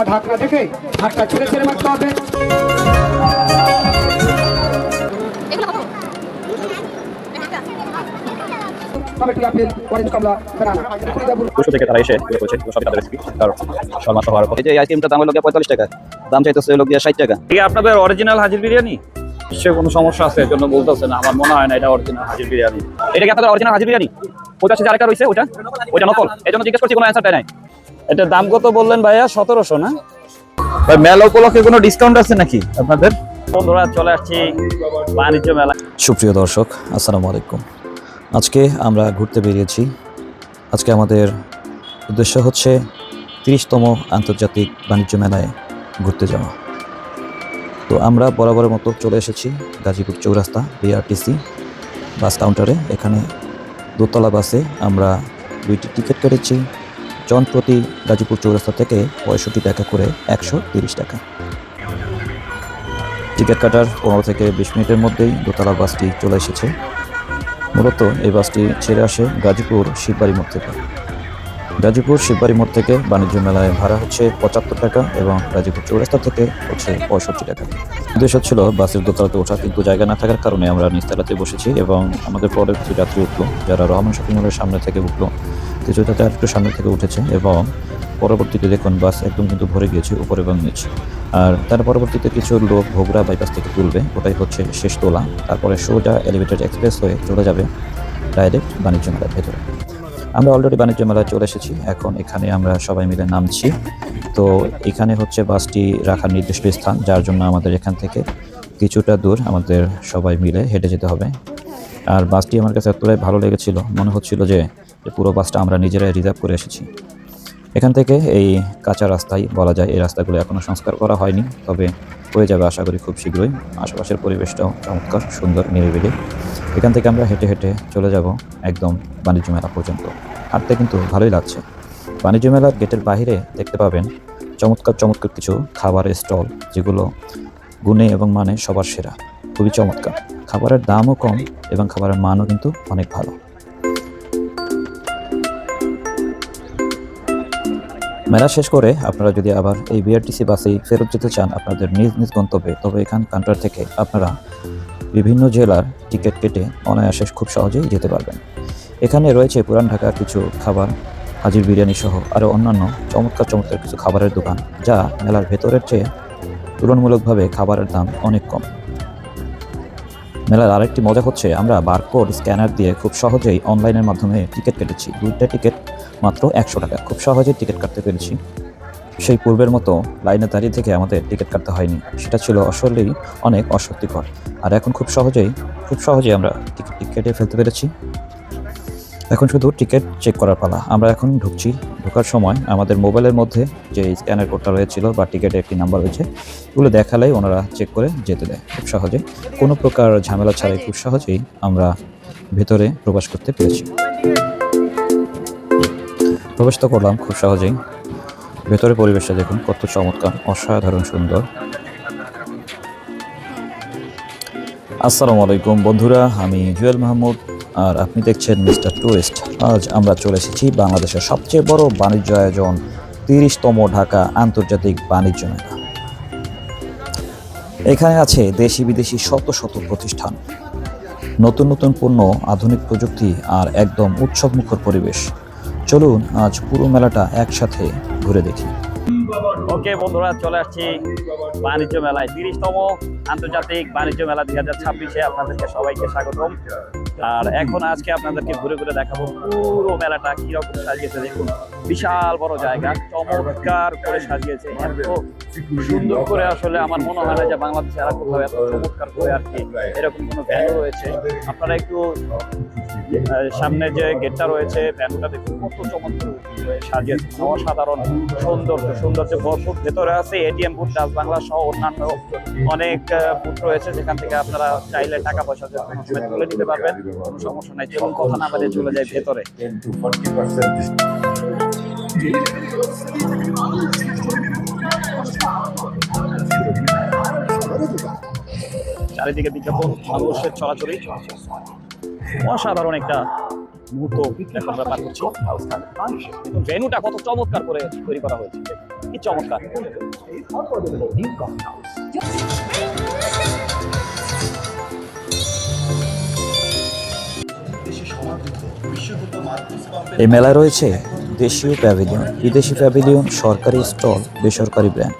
পা ঢাকনা দেখে হাতটা ছেড়ে ছেড়ে মারতে হবে। টমেটো আপেল অরেঞ্জ কমলা ব্যানানা কুড়ি দাবুর দুশো থেকে তারা এসে এগুলো করেছে সবই তাদের রেসিপি তার শর্মা সহ আরও যে আইসক্রিমটা দাম হলো পঁয়তাল্লিশ টাকা দাম চাইতেছে হলো গিয়ে ষাট টাকা। এই আপনাদের অরিজিনাল হাজির বিরিয়ানি? সে কোনো সমস্যা আছে এর জন্য বলতেছে না আমার মনে হয় না এটা অরিজিনাল হাজির বিরিয়ানি। এটা কি আপনাদের অরিজিনাল হাজির বিরিয়ানি? ওইটা আছে আরেকটা রয়েছে ওটা? ওইটা নকল? এই জন্য জিজ্ঞেস করছি কোনো অ্যান্সারটা নাই। এটার দাম কত বললেন ভাইয়া? সতেরোশো না? ভাই মেলা উপলক্ষে কোনো ডিসকাউন্ট আছে নাকি আপনাদের? বন্ধুরা চলে আসছি বাণিজ্য মেলা সুপ্রিয় দর্শক আসসালামু আলাইকুম। আজকে আমরা ঘুরতে বেরিয়েছি। আজকে আমাদের উদ্দেশ্য হচ্ছে তিরিশতম আন্তর্জাতিক বাণিজ্য মেলায় ঘুরতে যাওয়া। তো আমরা বরাবরের মতো চলে এসেছি গাজীপুর চৌরাস্তা বিআরটিসি বাস কাউন্টারে এখানে দোতলা বাসে আমরা দুইটি টিকিট কেটেছি। জন প্রতি গাজীপুর চৌরাস্তা থেকে পঁয়ষট্টি টাকা করে একশো তিরিশ টাকা। টিকিট কাটার পনেরো থেকে বিশ মিনিটের মধ্যেই দোতলা বাসটি চলে এসেছে। মূলত এই বাসটি ছেড়ে আসে গাজীপুর শিববাড়ি মোড় থেকে। গাজীপুর শিববাড়ি মোড় থেকে বাণিজ্য মেলায় ভাড়া হচ্ছে পঁচাত্তর টাকা এবং গাজীপুর চৌরাস্তা থেকে হচ্ছে পঁয়ষট্টি টাকা। উদ্দেশ্য ছিল বাসের দোতলাতে ওঠা, কিন্তু জায়গা না থাকার কারণে আমরা নিচতলাতে বসেছি এবং আমাদের পরের কিছু যাত্রী উঠল, যারা রহমান শপিং মলের সামনে থেকে উঠল। কিছু তার একটু সামনে থেকে উঠেছে এবং পরবর্তীতে দেখুন, বাস একদম কিন্তু ভরে গিয়েছে উপরে এবং নিচে। আর তার পরবর্তীতে কিছু লোক ভোগরা বাইপাস থেকে তুলবে, ওটাই হচ্ছে শেষ তোলা। তারপরে সোজা এলিভেটেড এক্সপ্রেস হয়ে চলে যাবে ডাইরেক্ট বাণিজ্য মেলার ভেতরে। আমরা অলরেডি বাণিজ্য মেলায় চলে এসেছি, এখন এখানে আমরা সবাই মিলে নামছি। তো এখানে হচ্ছে বাসটি রাখার নির্দিষ্ট স্থান, যার জন্য আমাদের এখান থেকে কিছুটা দূর আমাদের সবাই মিলে হেঁটে যেতে হবে। আর বাসটি আমার কাছে এতটাই ভালো লেগেছিল, মনে হচ্ছিল যে যে পুরো বাসটা আমরা নিজেরাই রিজার্ভ করে এসেছি। এখান থেকে এই কাঁচা রাস্তায় বলা যায়, এই রাস্তাগুলো এখনও সংস্কার করা হয়নি, তবে হয়ে যাবে আশা করি খুব শীঘ্রই। আশেপাশের পরিবেশটাও চমৎকার, সুন্দর, নিরিবিলি। এখান থেকে আমরা হেঁটে হেঁটে চলে যাব একদম বাণিজ্য মেলা পর্যন্ত। হাঁটতে কিন্তু ভালোই লাগছে। বাণিজ্য মেলার গেটের বাইরে দেখতে পাবেন চমৎকার চমৎকার কিছু খাবারের স্টল, যেগুলো গুণে এবং মানে সবার সেরা। খুবই চমৎকার। খাবারের দামও কম এবং খাবারের মানও কিন্তু অনেক ভালো। মেলা শেষ করে আপনারা যদি আবার এই বিআরটিসি বাসেই ফেরত যেতে চান আপনাদের নিজ নিজ গন্তব্যে, তবে এখান কাউন্টার থেকে আপনারা বিভিন্ন জেলার টিকিট কেটে অনায়াসে খুব সহজেই যেতে পারবেন। এখানে রয়েছে পুরান ঢাকার কিছু খাবার, হাজির বিরিয়ানি সহ আরও অন্যান্য চমৎকার চমৎকার কিছু খাবারের দোকান, যা মেলার ভেতরের চেয়ে তুলনামূলকভাবে খাবারের দাম অনেক কম। মেলার আরেকটি মজা হচ্ছে আমরা বারকোড স্ক্যানার দিয়ে খুব সহজেই অনলাইনের মাধ্যমে টিকিট কেটেছি। দুইটা টিকিট মাত্র একশো টাকা। খুব সহজেই টিকিট কাটতে পেরেছি। সেই পূর্বের মতো লাইনে দাঁড়িয়ে থেকে আমাদের টিকিট কাটতে হয়নি। সেটা ছিল আসলেই অনেক অস্বস্তিকর। আর এখন খুব সহজেই খুব সহজেই আমরা টিকিট কেটে ফেলতে পেরেছি। এখন শুধু টিকিট চেক করার পালা। আমরা এখন ঢুকছি। ঢোকার সময় আমাদের মোবাইলের মধ্যে যে স্ক্যানার কোডটা রয়েছিল বা টিকিটের একটি নাম্বার রয়েছে, এগুলো দেখালেই ওনারা চেক করে যেতে দেয়। খুব সহজে। কোনো প্রকার ঝামেলা ছাড়াই খুব সহজেই আমরা ভেতরে প্রবেশ করতে পেরেছি। প্রবেশ তো করলাম খুব সহজেই। ভেতরে পরিবেশটা দেখুন, কত চমৎকার, অসাধারণ সুন্দর। আসসালামু আলাইকুম বন্ধুরা, আমি জুয়েল মাহমুদ, আর আপনি দেখছেন মিস্টার টুরিস্ট। আজ আমরা চলে এসেছি বাংলাদেশের সবচেয়ে বড় বাণিজ্য আয়োজন, তিরিশতম ঢাকা আন্তর্জাতিক বাণিজ্য মেলা। এখানে আছে দেশি বিদেশি শত শত প্রতিষ্ঠান। নতুন নতুন পণ্য, আধুনিক প্রযুক্তি, আর একদম উৎসবমুখর পরিবেশ। চলুন, আজ পুরো মেলাটা একসাথে ঘুরে দেখি। ওকে বন্ধুরা, চলে আসছি বাণিজ্য মেলায়। তিরিশতম আন্তর্জাতিক বাণিজ্য মেলা দুই হাজার ছাব্বিশে আপনাদেরকে সবাইকে স্বাগতম। আর এখন আজকে আপনাদেরকে ঘুরে ঘুরে দেখাবো পুরো মেলাটা কীরকম সাজিয়েছে, দেখুন। বিশাল বড় জায়গা, চমৎকার করে সাজিয়েছে। এত সুন্দর করে আসলে আমার মনে হয় না যে বাংলাদেশে আর কোথাও এত চমৎকার করে আর কি এরকম কোনো ভ্যালু রয়েছে। আপনারা একটু সামনে যে গেটটা রয়েছে, ভ্যানুটা দেখুন, কত চমৎকার সাজিয়েছে। অসাধারণ সৌন্দর্য সৌন্দর্য ভরপুর। ভেতরে আছে এটিএম বুথ ডাচ বাংলা সহ অন্যান্য অনেক বুথ রয়েছে। যেখান থেকে আপনারা চাইলে টাকা পয়সা তুলে নিতে পারবেন। কোনো সমস্যা নাই যেমন কথা না বাদে চলে যায় ভেতরে। চারিদিকে বিজ্ঞাপন, মানুষের চলাচলই চলছে অসাধারণ একটা মুহূর্ত দেখার ব্যাপার হচ্ছে ভেনুটা কত চমৎকার করে তৈরি করা হয়েছে। কি চমৎকার। এই মেলায় রয়েছে দেশীয় প্যাভিলিয়ন বিদেশি প্যাভিলিয়ন সরকারি স্টল বেসরকারি ব্র্যান্ড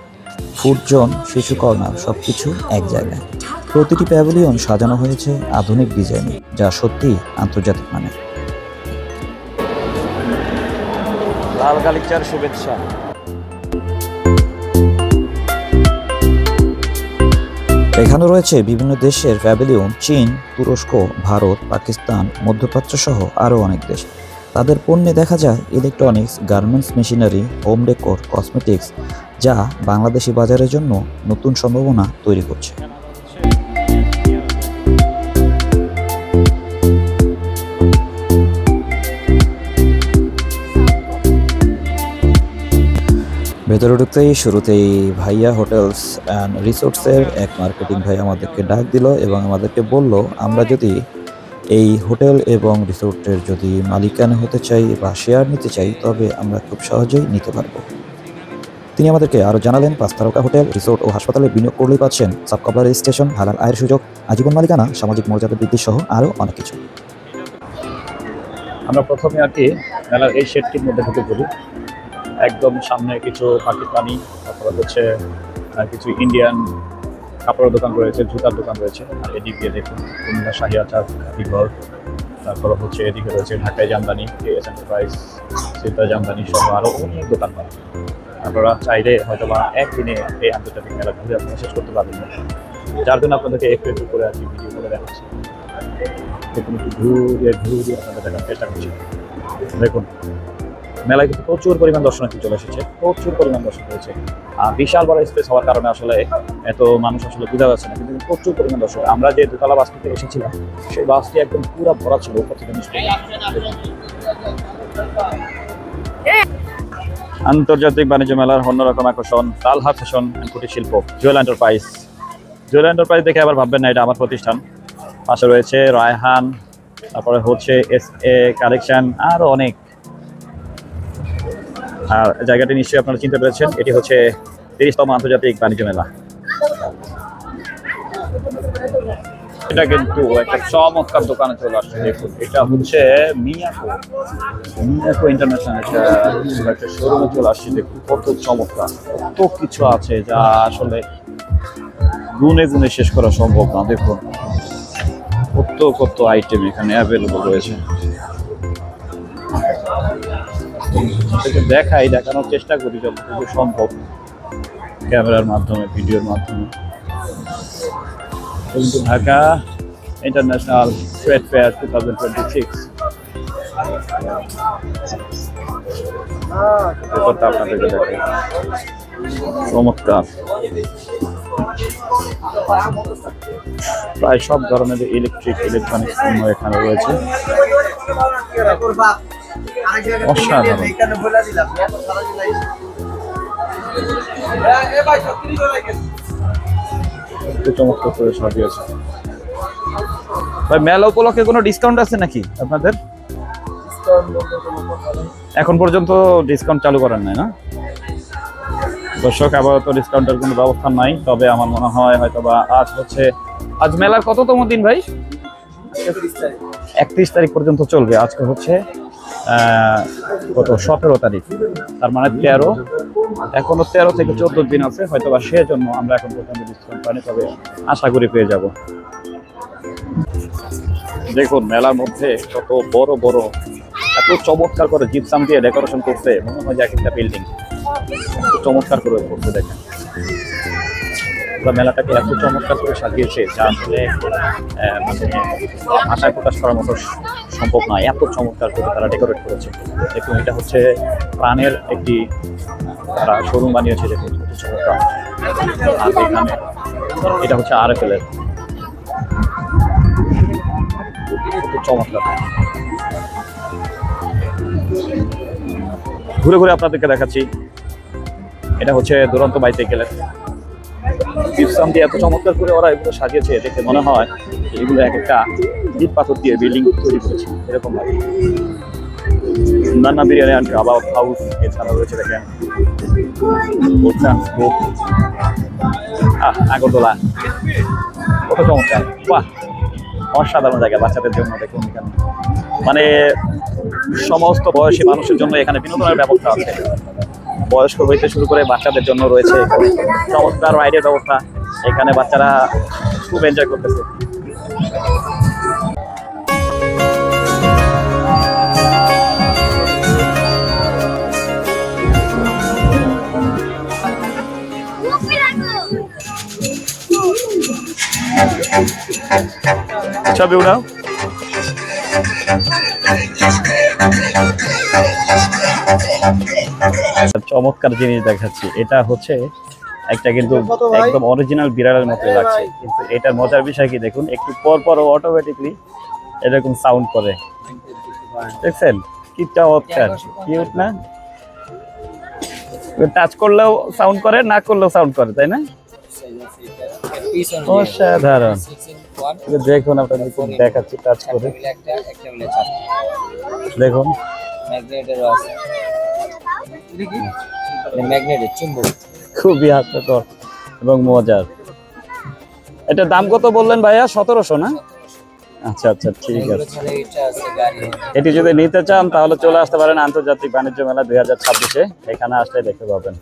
ফুড জোন শিশু কর্নার সবকিছু এক জায়গায়। প্রতিটি প্যাভিলিয়ন সাজানো হয়েছে আধুনিক ডিজাইনে যা সত্যি আন্তর্জাতিক মানের। লাল গালিচার শুভেচ্ছা। এখানে রয়েছে বিভিন্ন দেশের প্যাভিলিয়ন চীন তুরস্ক ভারত পাকিস্তান মধ্যপ্রাচ্য সহ আরও অনেক দেশ। তাদের পণ্যে দেখা যায় electronics garments machinery home decor cosmetics যা বাংলাদেশি বাজারের জন্য নতুন সম্ভাবনা তৈরি করছে। ভেতরে ঢুকতেই শুরুতেই ভাইয়া হোটেলস অ্যান্ড রিসোর্টসের এক মার্কেটিং ভাই আমাদেরকে ডাক দিল এবং আমাদেরকে বলল, আমরা যদি এই হোটেল এবং রিসোর্টের যদি মালিকানা হতে চাই বা শেয়ার নিতে চাই, তবে আমরা খুব সহজেই নিতে পারব। তিনি আমাদেরকে আরও জানালেন, পাঁচ তারকা হোটেল, রিসোর্ট ও হাসপাতালে বিনিয়োগ করলেই পাচ্ছেন সাবকবলা রেজিস্ট্রেশন হালাল আয়ের সুযোগ, আজীবন মালিকানা, সামাজিক মর্যাদা বৃদ্ধি সহ আরও অনেক কিছু। আমরা প্রথমে আর কি মেলার এই শেডটির মধ্যে ঢুকে পড়ি। একদম সামনে কিছু পাকিস্তানি, তারপরে হচ্ছে কিছু ইন্ডিয়ান কাপড়ের দোকান রয়েছে, জুতার দোকান রয়েছে। আর এদিক দেখুন, কুমিল্লা শাহি আচার ঘর। তারপরে হচ্ছে এদিকে রয়েছে ঢাকায় জামদানি এস এন্টারপ্রাইজ সীতা জামদানি সহ আরও অনেক দোকান পাবেন। আপনারা চাইলে হয়তো বা একদিনে এই আন্তর্জাতিক মেলা ঘুরে আপনারা শেষ করতে পারবেন না। যার জন্য আপনাদেরকে একটু একটু করে আর কি ভিডিও করে দেখাচ্ছি। দেখুন, একটু ঘুরিয়ে ঘুরিয়ে আপনাদের দেখার চেষ্টা করছি। দেখুন মেলায় কিন্তু প্রচুর পরিমাণ দর্শনার্থী চলে এসেছে, প্রচুর পরিমাণ দর্শক হয়েছে আর বিশাল বড় স্পেস হওয়ার কারণে আসলে এত মানুষ আসলে বোঝা যাচ্ছে না, কিন্তু প্রচুর পরিমাণ দর্শক। আমরা যে দোতলা বাসটি থেকে এসেছিলাম, সেই বাসটি একদম পুরো ভরা ছিল আন্তর্জাতিক বাণিজ্য মেলার অন্যরকম আকর্ষণ তালহা ফ্যাশন কুটির শিল্প জুয়েল এন্টারপ্রাইজ জুয়েল এন্টারপ্রাইজ দেখে আবার ভাববেন না, এটা আমার প্রতিষ্ঠান। পাশে রয়েছে রায়হান, তারপরে হচ্ছে এস এ কালেকশন আরও অনেক। আর জায়গাটি নিশ্চয়ই আপনারা চিনতে পেরেছেন, এটি হচ্ছে তিরিশতম আন্তর্জাতিক বাণিজ্য মেলা। এটা কিন্তু একটা চমৎকার দোকানে চলে আসছে, দেখুন, এটা হচ্ছে মিয়াকো। মিয়াকো ইন্টারন্যাশনাল একটা একটা শোরুমে চলে আসছে, দেখুন, কত চমৎকার, কত কিছু আছে যা আসলে গুনে গুনে শেষ করা সম্ভব না, দেখুন। কত কত আইটেম এখানে অ্যাভেলেবল রয়েছে। আপনাদেরকে দেখাই, দেখানোর চেষ্টা করি যতটুকু সম্ভব ক্যামেরার মাধ্যমে, ভিডিওর মাধ্যমে। কিন্তু Dhaka international trade fair two thousand twenty six. আপনাদেরকে দেখাই। চমৎকার। প্রায় সব ধরনের ইলেকট্রিক ইলেকট্রনিক্স এখানে রয়েছে। অসাধারণ। চমৎকার করে সাজিয়েছে। ভাই মেলা উপলক্ষে কোনো ডিসকাউন্ট আছে নাকি আপনাদের? এখন পর্যন্ত ডিসকাউন্ট চালু করেন নাই না? দর্শক আপাতত ডিসকাউন্টের কোনো ব্যবস্থা নাই। তবে আমার মনে হয় হয়তো বা আজ হচ্ছে আজ মেলার কততম দিন ভাই? একত্রিশ তারিখ পর্যন্ত চলবে। আজকে হচ্ছে কত? সতেরো তারিখ। তার মানে তেরো। এখনও তেরো থেকে চোদ্দ দিন আছে হয়তো বা সেজন্য আমরা এখন পর্যন্ত ডিসকাউন্ট পাইনি, তবে আশা করি পেয়ে যাব। দেখুন, মেলার মধ্যে কত বড় বড়, এত চমৎকার করে জিপসাম দিয়ে ডেকোরেশন করতে মনে হয় এক একটা বিল্ডিং। চমৎকার করে করতে দেখেন। মেলাটাকে এত চমৎকার করে সাজিয়েছে, যা আসলে মানে ভাষায় প্রকাশ করার মতো সম্ভব নয়, এত চমৎকার করে তারা ডেকোরেট করেছে। দেখুন, এটা হচ্ছে প্রাণের একটি, তারা শোরুম বানিয়েছে, দেখুন আর এখানে এটা হচ্ছে আর এফ এল এর চমৎকার। ঘুরে ঘুরে আপনাদেরকে দেখাচ্ছি। এটা হচ্ছে দুরন্ত বাইসাইকেলের জিপসাম দিয়ে এত চমৎকার করে ওরা এগুলো সাজিয়েছে, দেখে মনে হয় এগুলো এক একটা ইট পাথর দিয়ে বিল্ডিং তৈরি করেছে, এরকম লাগে নান্না বিরিয়ানি অ্যান্ড কাবাব হাউস এছাড়া রয়েছে দেখেন। আগরতলা। কত চমৎকার। বাহ, অসাধারণ জায়গা বাচ্চাদের জন্য দেখুন এখানে। মানে সমস্ত বয়সী মানুষের জন্য এখানে বিনোদনের ব্যবস্থা আছে। বয়স্ক হইতে শুরু করে বাচ্চাদের জন্য রয়েছে চমৎকার রাইডের ব্যবস্থা। এখানে বাচ্চারা খুব এনজয় করতেছে। ছবি উঠাও চমৎকার জিনিস দেখাচ্ছি। এটা হচ্ছে একটা কিন্তু একদম অরিজিনাল বিড়ালের মতো লাগছে। কিন্তু এটার মজার বিষয় কি দেখুন? একটু পর পর অটোমেটিকলি এরকম সাউন্ড করে। দেখছেন? কি চমৎকার। কিউট না? টাচ করলেও সাউন্ড করে না করলেও সাউন্ড করে তাই না? অসাধারণ। দেখুন আপনাদের দেখাচ্ছি টাচ করে। দেখুন। ম্যাগনেটের চুম্বক। খুবই হাস্যকর এবং মজার। এটা দাম কত বললেন ভাইয়া? সতেরোশো না? আচ্ছা আচ্ছা ঠিক আছে। এটা যদি নিতে চান তাহলে চলে আসতে পারেন আন্তর্জাতিক বাণিজ্য মেলা দুই হাজার ছাব্বিশে। এখানে আসলে দেখতে পাবেন।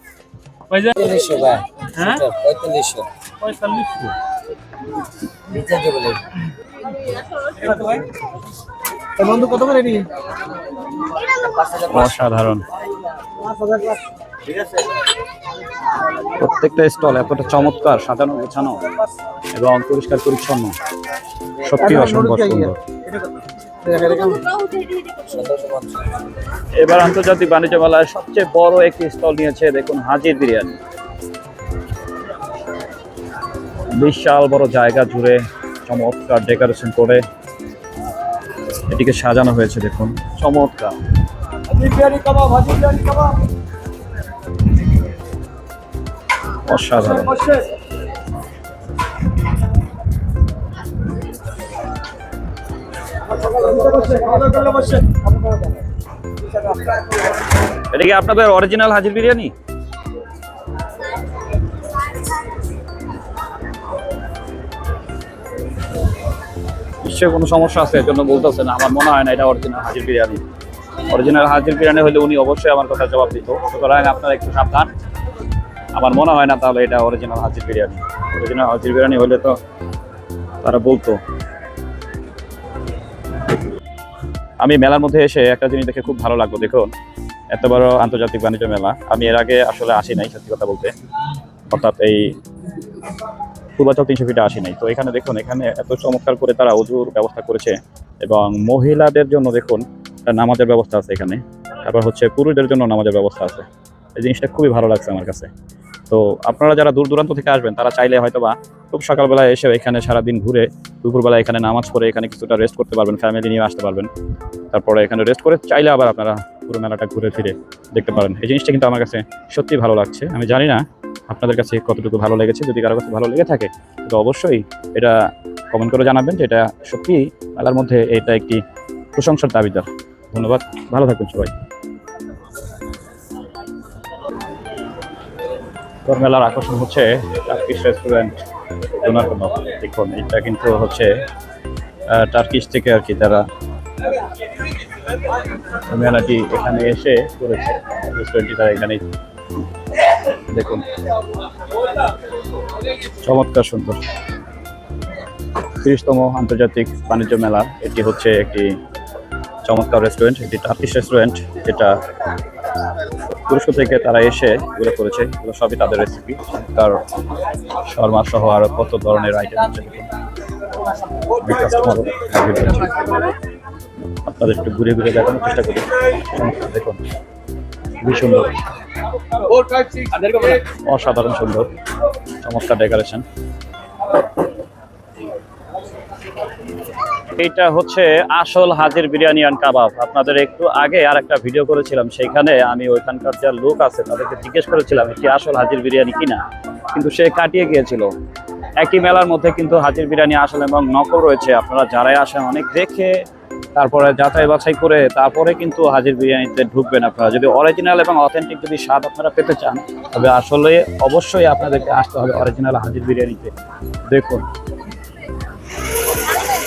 পঁয়তাল্লিশশো ভাই। পঁয়তাল্লিশশো বন্ধু কত করে নি অসাধারণ। প্রত্যেকটা স্টল এতটা চমৎকার সাজানো গোছানো এবং পরিষ্কার পরিচ্ছন্ন। সত্যি অসম্ভব সুন্দর। এবার আন্তর্জাতিক বাণিজ্য মেলায় সবচেয়ে বড় একটি স্টল নিয়েছে দেখুন হাজির বিরিয়ানি। বিশাল বড় জায়গা জুড়ে চমৎকার ডেকোরেশন করে এটিকে সাজানো হয়েছে, দেখুন। চমৎকার। অসাধারণ। এটা কি আপনাদের অরিজিনাল হাজির বিরিয়ানি? নিশ্চয়ই কোনো সমস্যা আছে এর জন্য বলতেছেন আমার মনে হয় না এটা অরিজিনাল হাজির বিরিয়ানি। অরিজিনাল হাজির বিরিয়ানি হলে উনি অবশ্যই আমার কথা জবাব দিত। সুতরাং আপনারা একটু সাবধান। আমার মনে হয় না তাহলে এটা অরিজিনাল হাজির বিরিয়ানি। অরিজিনাল হাজির বিরিয়ানি হলে তো তারা বলতো। আমি মেলার মধ্যে এসে একটা জিনিস দেখে খুব ভালো লাগল, দেখুন। এত বড় আন্তর্জাতিক বাণিজ্য মেলা। আমি এর আগে আসলে আসি নাই, সত্যি কথা বলতে। অর্থাৎ এই পূর্বাচল তিনশো ফিটে আসি নাই। তো এখানে দেখুন, এখানে এত চমৎকার করে তারা অজুর ব্যবস্থা করেছে এবং মহিলাদের জন্য দেখুন নামাজের ব্যবস্থা আছে এখানে। তারপর হচ্ছে পুরুষদের জন্য নামাজের ব্যবস্থা আছে। এই জিনিসটা খুবই ভালো লাগছে আমার কাছে। তো আপনারা যারা দূর দূরান্ত থেকে আসবেন, তারা চাইলে হয়তো বা খুব সকালবেলা এসে এখানে সারাদিন ঘুরে দুপুরবেলা এখানে নামাজ পড়ে এখানে কিছুটা রেস্ট করতে পারবেন ফ্যামিলি নিয়ে আসতে পারবেন। তারপরে এখানে রেস্ট করে চাইলে আবার আপনারা পুরো মেলাটা ঘুরে ফিরে দেখতে পারেন। এই জিনিসটা কিন্তু আমার কাছে সত্যি ভালো লাগছে। আমি জানি না আপনাদের কাছে কতটুকু ভালো লেগেছে? যদি কারও কাছে ভালো লেগে থাকে, তো অবশ্যই এটা কমেন্ট করে জানাবেন যে এটা সত্যি মেলার মধ্যে এটা একটি প্রশংসার দাবিদার ধন্যবাদ। ভালো থাকবেন সবাই। মেলার আকর্ষণ হচ্ছে টার্কিশ রেস্টুরেন্ট ডোনার কোনো দেখুন, এটা কিন্তু হচ্ছে টার্কিশ থেকে আর কি তারা মেলাটি এখানে এসে করেছে। রেস্টুরেন্টটি তারা এখানেই দেখুন। চমৎকার, সুন্দর। তিরিশতম আন্তর্জাতিক বাণিজ্য মেলা। এটি হচ্ছে একটি চমৎকার রেস্টুরেন্ট এটি টার্কিশ রেস্টুরেন্ট যেটা তুরস্ক থেকে তারা এসে এগুলো করেছে এগুলো সবই তাদের রেসিপি তার শর্মা সহ আরও কত ধরনের আইটেম আছে। আপনাদের একটু ঘুরে ঘুরে দেখানোর চেষ্টা করি। দেখুন। খুবই সুন্দর। অসাধারণ সুন্দর। চমৎকার ডেকোরেশন এইটা হচ্ছে আসল হাজির বিরিয়ানি অ্যান্ড কাবাব। আপনাদের একটু আগে আর একটা ভিডিও করেছিলাম সেইখানে আমি ওইখানকার যা লোক আছে তাদেরকে জিজ্ঞেস করেছিলাম এটি আসল হাজির বিরিয়ানি কিনা? কিন্তু সে কাটিয়ে গিয়েছিল। একই মেলার মধ্যে কিন্তু হাজির বিরিয়ানি আসল এবং নকল রয়েছে। আপনারা যারাই আসেন অনেক দেখে তারপরে যাচাই বাছাই করে তারপরে কিন্তু হাজির বিরিয়ানিতে ঢুকবেন আপনারা। যদি অরিজিনাল এবং অথেন্টিক যদি স্বাদ আপনারা পেতে চান, তবে আসলে অবশ্যই আপনাদেরকে আসতে হবে অরিজিনাল হাজির বিরিয়ানিতে। দেখুন।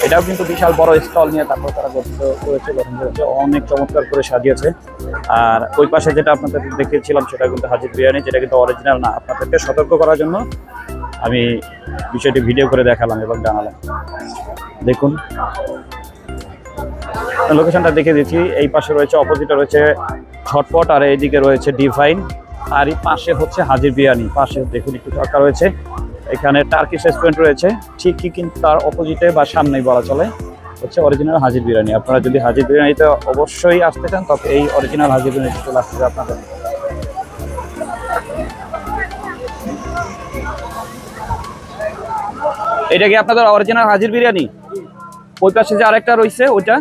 এটাও কিন্তু বিশাল বড় স্টল নিয়ে তারপর তারা গঠিত করেছে গঠন করেছে অনেক চমৎকার করে সাজিয়েছে। আর ওই পাশে যেটা আপনাদের দেখিয়েছিলাম, সেটা কিন্তু হাজির বিরিয়ানি, যেটা কিন্তু অরিজিনাল না। আপনাদেরকে সতর্ক করার জন্য আমি বিষয়টি ভিডিও করে দেখালাম এবং জানালাম। দেখুন। লোকেশনটা দেখে দিচ্ছি। এই পাশে রয়েছে অপোজিটে রয়েছে ছটপট, আর এইদিকে রয়েছে ডিভাইন আর এই পাশে হচ্ছে হাজির বিরিয়ানি। পাশে দেখুন একটু চক্কা রয়েছে। এখানে টার্কিশ রেস্টুরেন্ট রয়েছে। ঠিকই কিন্তু তার অপোজিটে বা সামনেই বলা চলে, হচ্ছে অরিজিনাল হাজির বিরিয়ানি। আপনারা যদি হাজির বিরিয়ানিতে অবশ্যই আসতে চান, তবে এই অরিজিনাল হাজির বিরিয়ানি চলে আসতে হবে আপনাদের। এটা কি আপনাদের অরিজিনাল হাজির বিরিয়ানি? ওই পাশে যে আরেকটা রয়েছে ওইটা?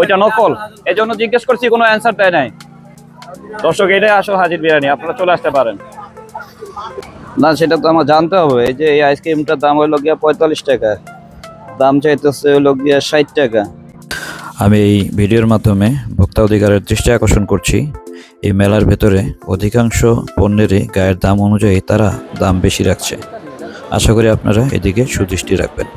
ওইটা নকল। এই জন্য জিজ্ঞেস করছি কোনো অ্যান্সার দেয় নাই। দর্শক এটাই আসল হাজির বিরিয়ানি আপনারা চলে আসতে পারেন। না সেটা তো আমার জানতে হবে। এই যে এই আইসক্রিমটার দাম হইল গিয়া পঁয়তাল্লিশ টাকা। দাম চাইতেছে হইল গিয়া ষাট টাকা। আমি এই ভিডিওর মাধ্যমে ভোক্তা অধিকারের দৃষ্টি আকর্ষণ করছি। এই মেলার ভেতরে অধিকাংশ পণ্যেরই গায়ের দাম অনুযায়ী তারা দাম বেশি রাখছে। আশা করি আপনারা এদিকে সুদৃষ্টি রাখবেন।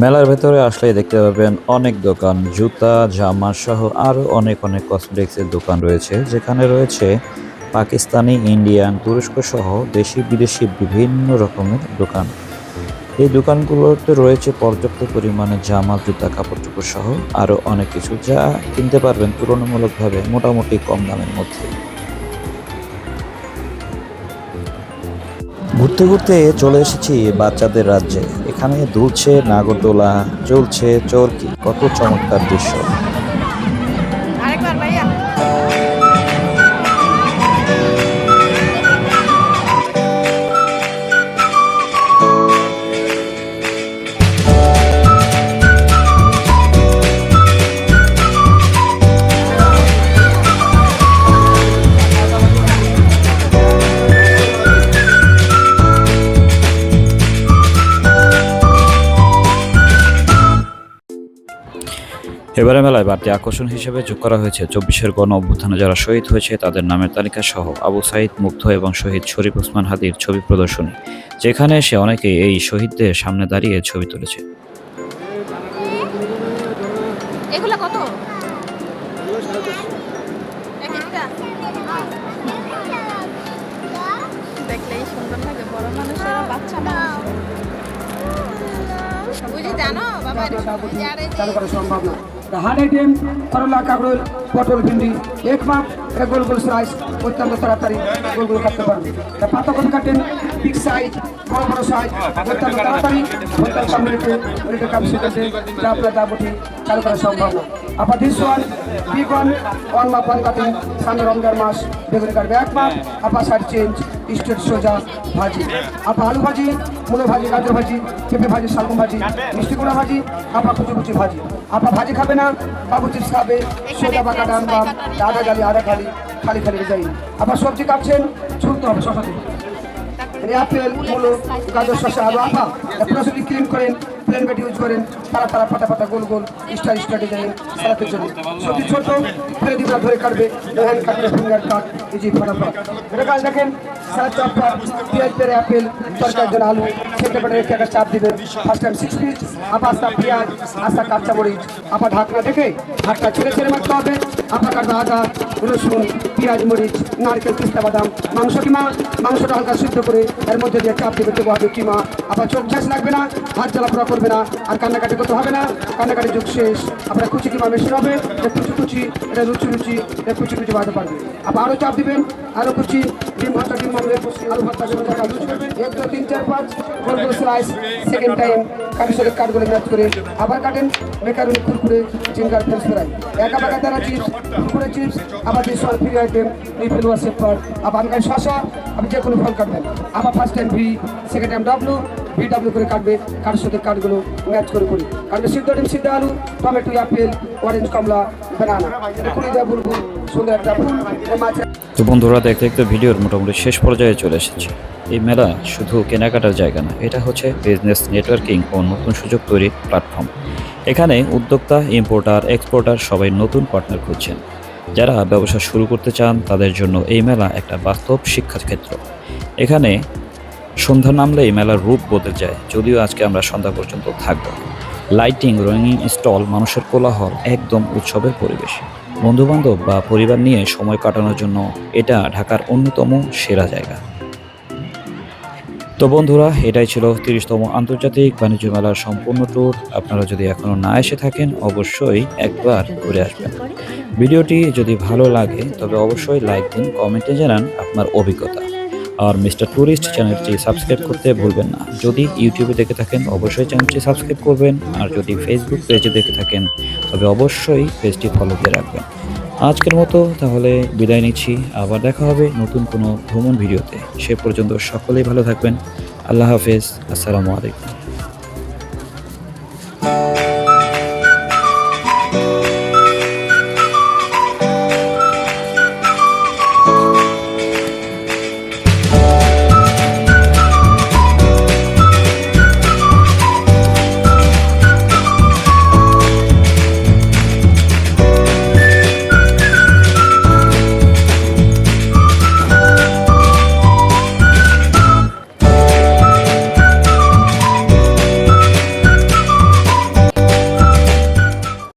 মেলার ভেতরে আসলে দেখতে পাবেন অনেক দোকান, জুতা, জামা সহ আরও অনেক অনেক কসমেটিক্সের দোকান রয়েছে, যেখানে রয়েছে পাকিস্তানি, ইন্ডিয়ান, তুরস্ক সহ দেশি, বিদেশি বিভিন্ন রকমের দোকান। এই দোকানগুলোতে রয়েছে পর্যাপ্ত পরিমাণে জামা, জুতা কাপড় চোপড় সহ আরও অনেক কিছু যা কিনতে পারবেন তুলনামূলকভাবে মোটামুটি কম দামের মধ্যে। ঘুরতে ঘুরতে চলে এসেছি বাচ্চাদের রাজ্যে। এখানে দুলছে নাগরদোলা চলছে চরকি। কত চমৎকার দৃশ্য। এবারে মেলায় বাড়তি আকর্ষণ হিসেবে যোগ করা হয়েছে চব্বিশের গণ অভ্যুত্থানে যারা শহীদ হয়েছে তাদের নামের তালিকা সহ আবু সাইদ, মুগ্ধ এবং শহীদ শরীফ ওসমান হাদির ছবি প্রদর্শনী, যেখানে এসে অনেকেই এই শহীদদের সামনে দাঁড়িয়ে ছবি তুলেছে। চালু করা সম্ভব না হার্ড আইটেম করলা কাঁকরোল পটল ভিন্ডি এক মাপ গোল গোল সাইজ অত্যন্ত তাড়াতাড়ি গোল গোল কাটতে পারবে তা পাতা কপি কাটেন বিগ সাইজ বড় বড় সাইজ অত্যন্ত তাড়াতাড়ি অত্যন্ত মিনিটে মিনিটে কাপ সেকেন্ডে যা আপনার দাবটি চালু করা সম্ভব না আবার this one big one one মাপ ওয়ান কাটিং সামনে রমজান মাস বেগুনি কাটবে এক মাপ আবার সাইড চেঞ্জ স্ট্রেট সোজা ভাজি। আপা আলু ভাজি মুলো ভাজি, গাজর ভাজি, পেঁপে ভাজি, শালগম ভাজি, মিষ্টি কুমড়া ভাজি, আপা কুচি কুচি ভাজি। আপা ভাজি খাবে না, বাবু চিপস খাবে, সোজা বাঁকা ডান বাম আধা গালি আধা খালি খালি খালি যাই আপা সবজি কাটছেন, ছুলতে হবে শশা আপেল মূলো গাজর শশা আলু আপা আপনারা যদি ক্লিন করেন প্লেন বেড ইউজ করেন, তারা তারা পাতা পাতা গোল গোল স্টার স্টার ডিজাইন সারাতে জন্য সবজি ছোট, ফেলে দিবা ধরে কাটবে। হ্যান্ড কাটবে ফিঙ্গার কাট ইজি ফটাফট এটা কাজ দেখেন, সারা চপটা পেঁয়াজ পেরে আপেল তরকার জন্য আলু সেটা পেটে রেখে একটা চাপ দিবেন। ফার্স্ট টাইম সিক্স পিস আপা আস্তা পেঁয়াজ আস্তা কাঁচা মরিচ আপা ঢাকনা দেখে হাতটা ছেড়ে ছেড়ে মারতে হবে। কাটবে আদা রসুন, পেঁয়াজ, মরিচ, নারকেল পিস্তা বাদাম, মাংস কিমা, মাংসটা হালকা সিদ্ধ করে এর মধ্যে দিয়ে চাপ দিবে দেবো হবে কিমা। আবার চোখ ঝাঁস লাগবে না, হাত জ্বালাপোড়া করবে না, আর কান্নাকাটি করতে হবে না। কান্নাকাটি যুগ শেষ। আপনার কুচি কিমা মেশিন হবে এটা কুচি কুচি, এটা লুচি লুচি এটা কুচি কুচি বানাতে পারবে। আবার আরও চাপ দিবেন আরও কুচি, ডিম ভাজা, ডিম মারবে আলু ভাজা, ডিম ভাজা লুচি এক দু তিন, চার, পাঁচ গোল স্লাইস সেকেন্ড টাইম কাঠি সঙ্গে কাঠগুলো ম্যাচ করে আবার কাটেন। Macaroni Kurkure zinger French fry একা বাঁকা তারা চিপস কুরকুরে চিপস আবার যে সব ফ্রি আইটেম রিফিল ওয়ার সেপার আবার আমি শশা আপনি যে কোনো ফল কাটবেন। আবার first time V second time W V W করে কাটবে কাঠের সাথে কাঠগুলো ম্যাচ করে করি। কাটবে সিদ্ধ ডিম, সিদ্ধ আলু, টমেটো, আপেল অরেঞ্জ কমলা বেনানা কুড়ি দেওয়া বুলবুল সুন্দর একটা ফুল তো বন্ধুরা, দেখতে দেখতে ভিডিওর মোটামুটি শেষ পর্যায়ে চলে এসেছে। এই মেলা শুধু কেনাকাটার জায়গা না, এটা হচ্ছে বিজনেস নেটওয়ার্কিং ও নতুন সুযোগ তৈরির প্ল্যাটফর্ম এখানে উদ্যোক্তা ইম্পোর্টার এক্সপোর্টার সবাই নতুন পার্টনার খুঁজছেন। যারা ব্যবসা শুরু করতে চান, তাদের জন্য এই মেলা একটা বাস্তব শিক্ষাক্ষেত্র এখানে সন্ধ্যা নামলেই মেলার রূপ বদলে যায়, যদিও আজকে আমরা সন্ধ্যা পর্যন্ত থাকব লাইটিং রঙিন স্টল মানুষের কোলাহল একদম উৎসবের পরিবেশ। বন্ধুবান্ধব বা পরিবার নিয়ে সময় কাটানোর জন্য এটা ঢাকার অন্যতম সেরা জায়গা। তো বন্ধুরা, এটাই ছিল তিরিশতম আন্তর্জাতিক বাণিজ্য মেলার সম্পূর্ণ ট্যুর আপনারা যদি এখনও না এসে থাকেন, অবশ্যই একবার ঘুরে আসবেন। ভিডিওটি যদি ভালো লাগে, তবে অবশ্যই লাইক দিন কমেন্টে জানান আপনার অভিজ্ঞতা। আর মিস্টার ট্যুরিস্ট চ্যানেলটি সাবস্ক্রাইব করতে ভুলবেন না। যদি ইউটিউবে দেখে থাকেন, অবশ্যই চ্যানেলটি সাবস্ক্রাইব করবেন। আর যদি ফেসবুক পেজে দেখে থাকেন, তবে অবশ্যই পেজটি ফলো দিয়ে রাখবেন। আজকের মতো, তাহলে বিদায় নিচ্ছি। আবার দেখা হবে নতুন কোনো ভ্রমণ ভিডিওতে। সে পর্যন্ত সকলেই ভালো থাকবেন। আল্লাহ হাফেজ। আসসালামু আলাইকুম।